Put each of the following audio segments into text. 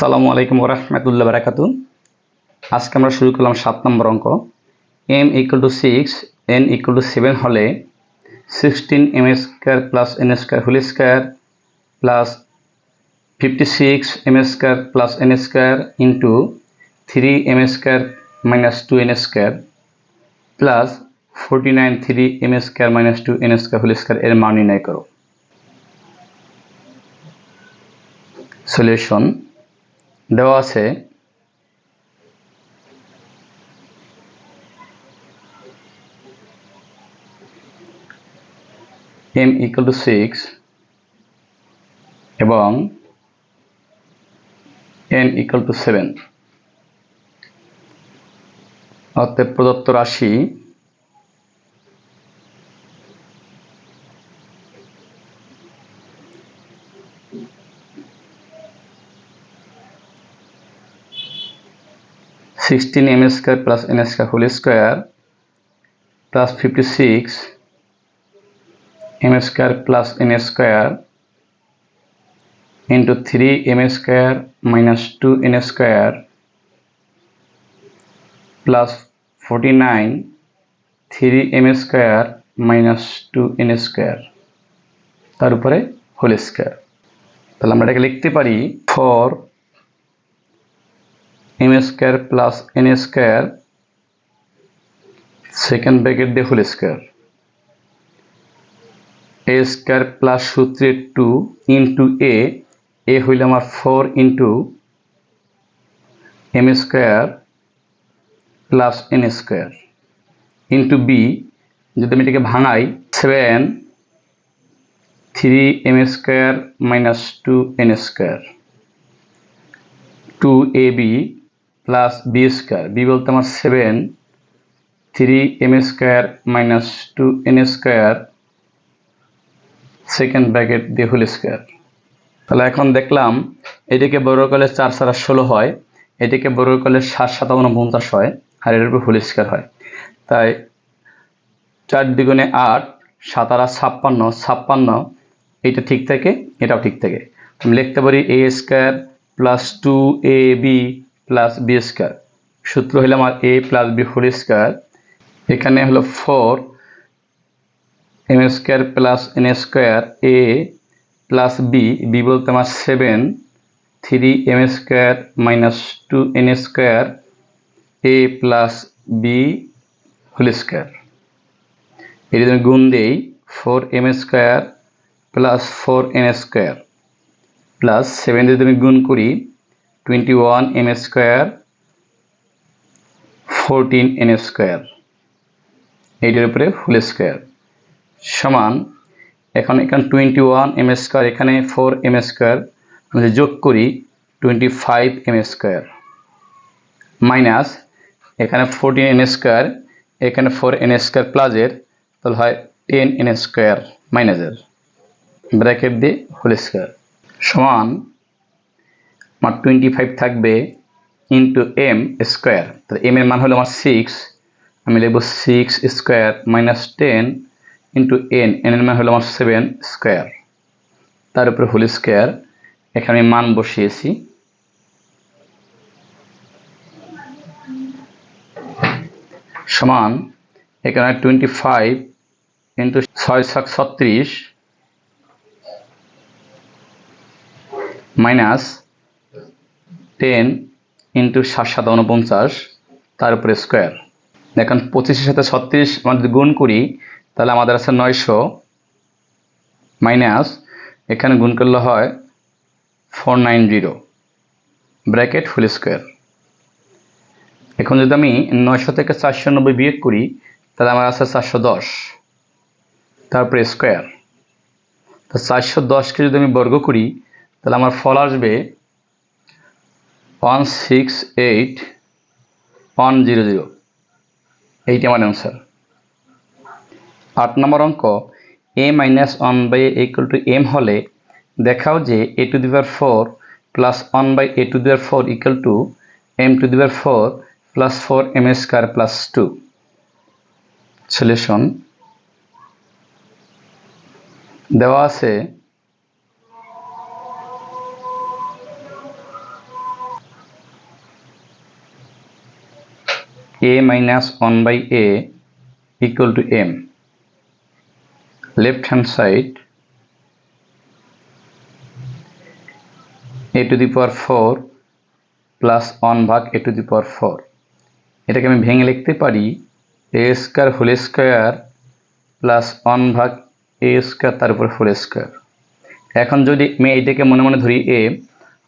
আসসালামু আলাইকুম রহমতুল্লাহ বারাকাতু আজকে আমরা শুরু করলাম সাত নম্বর অঙ্ক। M equal to six N equal to seven হলে sixteen M square plus N square whole square plus fifty six M square plus N square into three M square minus two N square plus forty nine three M square minus two N square whole square এর মান নির্ণয় করো। Solution দেওয়া আছে। M equal to six এবং N equal to seven অতএব প্রদত্ত রাশি sixteen M square plus N square whole square plus fifty six M square plus N square into three M square minus two N square plus forty nine three M square minus two N square তার উপরে whole square তাহলে আমরা এটাকে লিখতে পারি four M square plus N square second bracket দিয়ে whole square. A square plus সূত্রে two into A A হইল আমার four into M square plus N square. Into B, যদি আমি এটাকে ভাঙাই, seven three M square minus two N square. Two A B plus B square B বলতে আমার seven three M square minus two N square second bracket দিয়ে whole square তাহলে এখন দেখলাম এটিকে বড় করলে চার সারা ষোলো হয়, এটিকে বড় করলে সাত সাতান্ন পঞ্চাশ হয়, আর এর উপর হোল স্কোয়ার হয়। তাই চার দ্বিগুণে আট সাতারা ছাপ্পান্ন ছাপ্পান্ন, এইটা ঠিক থাকে, এটাও ঠিক থাকে। আমি লিখতে পারি A square plus two A B plus B square সূত্র হলো আমার A plus B whole square এখানে হলো four M square plus N square A plus B B বলতে আমার seven three M square minus two N square A plus B whole square এটি আমি গুণ দেই four M square plus four N square plus seven যদি আমি গুণ করি twenty one M square fourteen N square এইটার উপরে ফুল স্কোয়ার সমান, এখন এখানে টোয়েন্টি ওয়ান এম স্কোয়ার এখানে ফোর এম স্কোয়ার আমি যোগ করি twenty five M square minus এখানে ফোরটিন এন স্কোয়ার এখানে ফোর এন স্কোয়ার প্লাসের তাহলে হয় টেন এন স্কোয়ার মাইনাসের ব্র্যাকেট দিয়ে হোল স্কোয়ার সমান আমার টোয়েন্টি ফাইভ থাকবে ইন্টু এম স্কোয়ার তাহলে এম এর মান হলো আমার সিক্স আমি লিখব six square minus ten into N N এর মান হলো আমার সেভেন স্কোয়ার তার উপরে হোল স্কোয়ার এখানে আমি মান বসিয়েছি। সমান, এখানে টোয়েন্টি ফাইভ ইন্টু ছয় সাত ছত্রিশ মাইনাস টেন ইন্টু সাত সাত উনপঞ্চাশ তার উপরে স্কোয়ার এখন পঁচিশের সাথে ছত্রিশ আমরা যদি গুণ করি, তাহলে আমাদের আছে নয়শো মাইনাস এখানে গুণ করলে হয় four nine zero bracket full square এখন যদি আমি নয়শো থেকে চারশো নব্বই বিয়োগ করি, তাহলে আমার আছে চারশো দশ তারপরে স্কোয়ার তো চারশো দশকে যদি আমি বর্গ করি, তাহলে আমার ফল আসবে one six eight one zero zero এইটি আমার অ্যান্সার আট নম্বর অঙ্ক A minus one by A equal to M হলে দেখাও যে এ টু দিবার four plus one by A to দিবার four equal to M to দিবার four plus four M square plus two solution দেওয়া আছে A minus one by A equal to M left hand side A to the power four plus one ভাগ A to the power four এটাকে আমি ভেঙে লিখতে পারি A square whole square plus one ভাগ A square তার উপর whole square এখন যদি আমি এইটাকে মনে মনে ধরি এ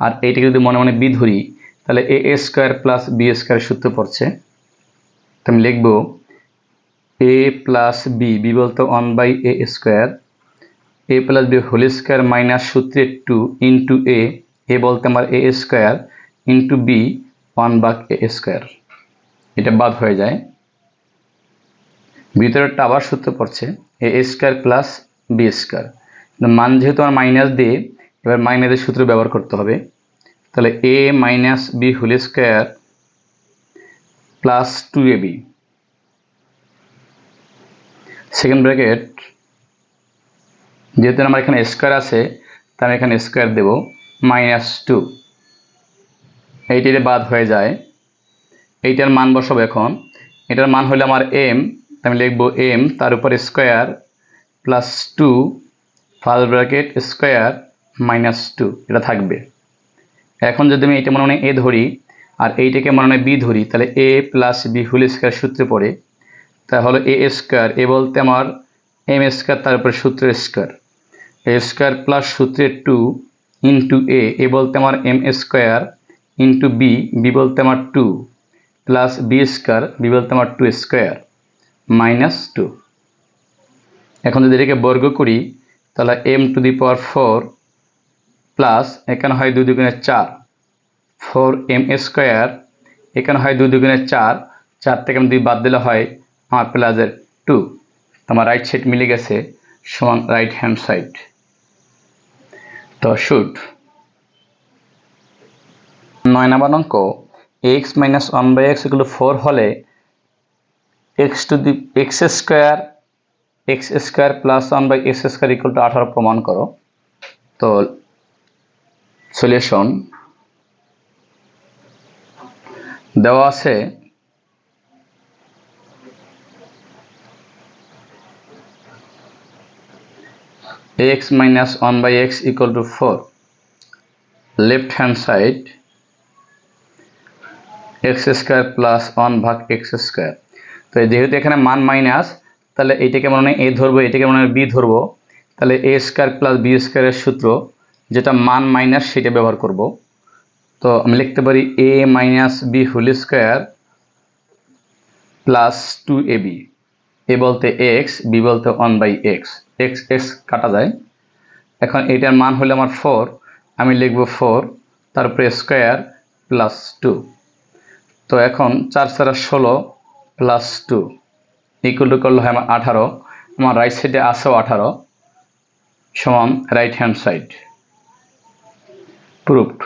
আর এইটাকে যদি মনে মনে বি ধরি, তাহলে A square plus B square সূত্র পড়ছে। তো আমি লিখব এ প্লাস বি বি বলতে one by A square A plus B whole square minus সূত্রে টু ইন্টু এ এ বলতে আমার A square into B one bug A square এটা বাদ হয়ে যায়। ভিতরেরটা আবার সূত্র পড়ছে A square plus B square মান যেহেতু আমার মাইনাস দিয়ে, এবার মাইনাসের সূত্র ব্যবহার করতে হবে। তাহলে A minus B whole square plus two A B second bracket যেহেতু আমার এখানে স্কোয়ার আছে তাই আমি এখানে স্কোয়ার দেব মাইনাস টু এইটিতে বাদ হয়ে যায়, এইটার মান বসাবো এখন। এটার মান হলো আমার এম আমি লিখব এম তার উপর square plus two first bracket square minus two এটা থাকবে। এখন যদি আমি এইটা মনে মনে এ ধরি আর এইটাকে মনে মনে বি ধরি, তাহলে A plus B whole square সূত্রে পড়ে, তাহলে এ স্কোয়ার এ বলতে আমার এম স্কোয়ার তার উপরে সূত্র স্কোয়ার এ স্কোয়ার প্লাস সূত্রে টু ইন্টু এ এ বলতে আমার M square into B B বলতে আমার two plus B square B বলতে আমার টু স্কোয়ার মাইনাস টু এখন যদি এটাকে বর্গ করি, তাহলে M to the power four plus এখানে হয় দুই দুগুণের চার ফোর এম স্কোয়ার, এখানে হয় দুই দুগুণের চার চার থেকে আমি দুই বাদ দিলে হয় আমার প্লাসের টু আমার রাইট সাইড মিলে গেছে, সমান রাইট হ্যান্ড সাইড তো শুট নয় নাম্বার অঙ্ক x minus one by x এগুলো ফোর হলে x to the x square x square plus one by x square equal to আঠারো প্রমাণ করো। তো সলিউশন দেওয়া আছে। X minus one by x equal to four left hand side x square plus one ভাগ x square তো যেহেতু এখানে মান মাইনাস তাহলে এইটাকে মনে হয় এ ধরবো, এটাকে মনে হয় বি ধরবো। তাহলে এ স্কোয়ার প্লাস বি স্কোয়ারের সূত্র, যেটা মান মাইনাস সেটা ব্যবহার করব। তো আমি লিখতে পারি a minus b whole square plus two a b a বলতে এক্স বি বলতে one by x x x কাটা যায়। এখন এটার মান হলে আমার ফোর আমি লিখব ফোর তারপরে স্কোয়ার প্লাস টু তো এখন চার চারা ষোলো প্লাস টু ইকুয়াল টু করলে হয় আমার আঠারো। আমার রাইট সাইডে আছেও আঠারো। সমান রাইট হ্যান্ড সাইড প্রুফড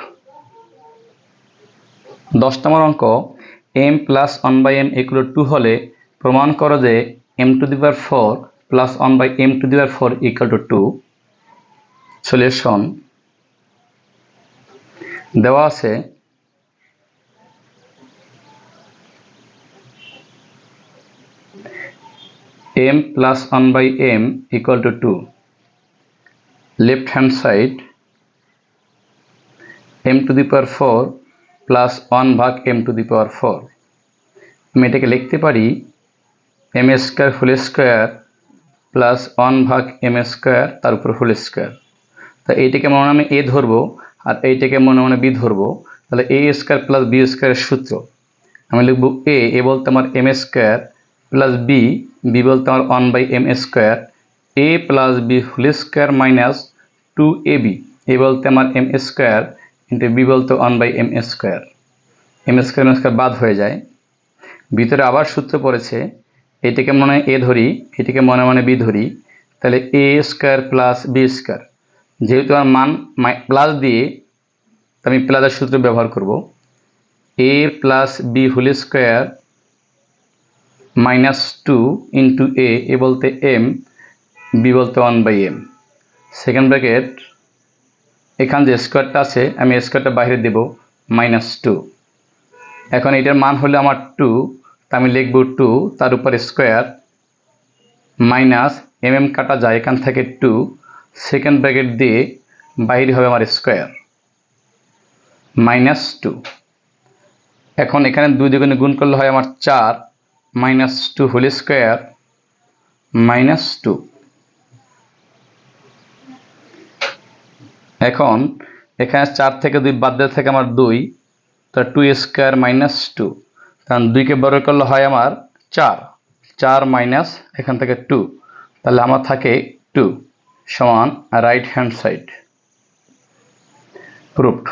দশ নম্বর অঙ্ক m plus one by m equal to হলে প্রমাণ করো যে m to the power four plus one by m to the power four equal to two solution দেওয়া আছে। m plus 1 by m equal to 2 left hand side m to the power 4 plus 1 ভাগ m to the power 4 আমি এটাকে লিখতে পারি m square whole square plus one ভাগ m square তার উপর হোল স্কোয়ার তা এইটাকে মনে আমি এ ধরবো আর এইটাকে মনে মনে বি ধরবো। তাহলে এ স্কোয়ার প্লাস বি স্কোয়ারের সূত্র। আমি লিখব এ এ বলতে আমার m square plus b b বলতে আমার one by m square a plus b whole square minus two a b a বলতে আমার এম স্কোয়ার ইন্টু বি বলতে one by m square m square m square বাদ হয়ে যায়। ভিতরে আবার সূত্র পড়েছে, এটাকে মনে এ ধরি, এটিকে মনে মনে বি ধরি, তাহলে a square plus b square যেহেতু আমার মান প্লাস দিয়ে আমি প্লাসের সূত্র ব্যবহার করব। A plus b whole square minus two into a a বলতে এম বি বলতে one by m second bracket এখান যে স্কোয়ারটা আছে, আমি স্কোয়ারটা বাইরে দেব মাইনাস টু এখন এটার মান হলো আমার টু তা আমি লিখব টু তার উপর স্কোয়ার মাইনাস এম এম কাটা যায় এখান থেকে টু সেকেন্ড ব্র্যাকেট দিয়ে বাইরে হবে আমার স্কোয়ার মাইনাস টু এখন এখানে দুই দুগুণে গুণ করলে হয় আমার চার minus two whole square minus two এখন এখানে চার থেকে দুই বাদ দেওয়া থেকে আমার দুই, তো টু স্কোয়ার মাইনাস টু কারণ দুইকে বড় করলে হয় আমার চার। চার মাইনাস এখান থেকে টু তাহলে আমার থাকে টু সমান রাইট হ্যান্ড সাইড প্রুফড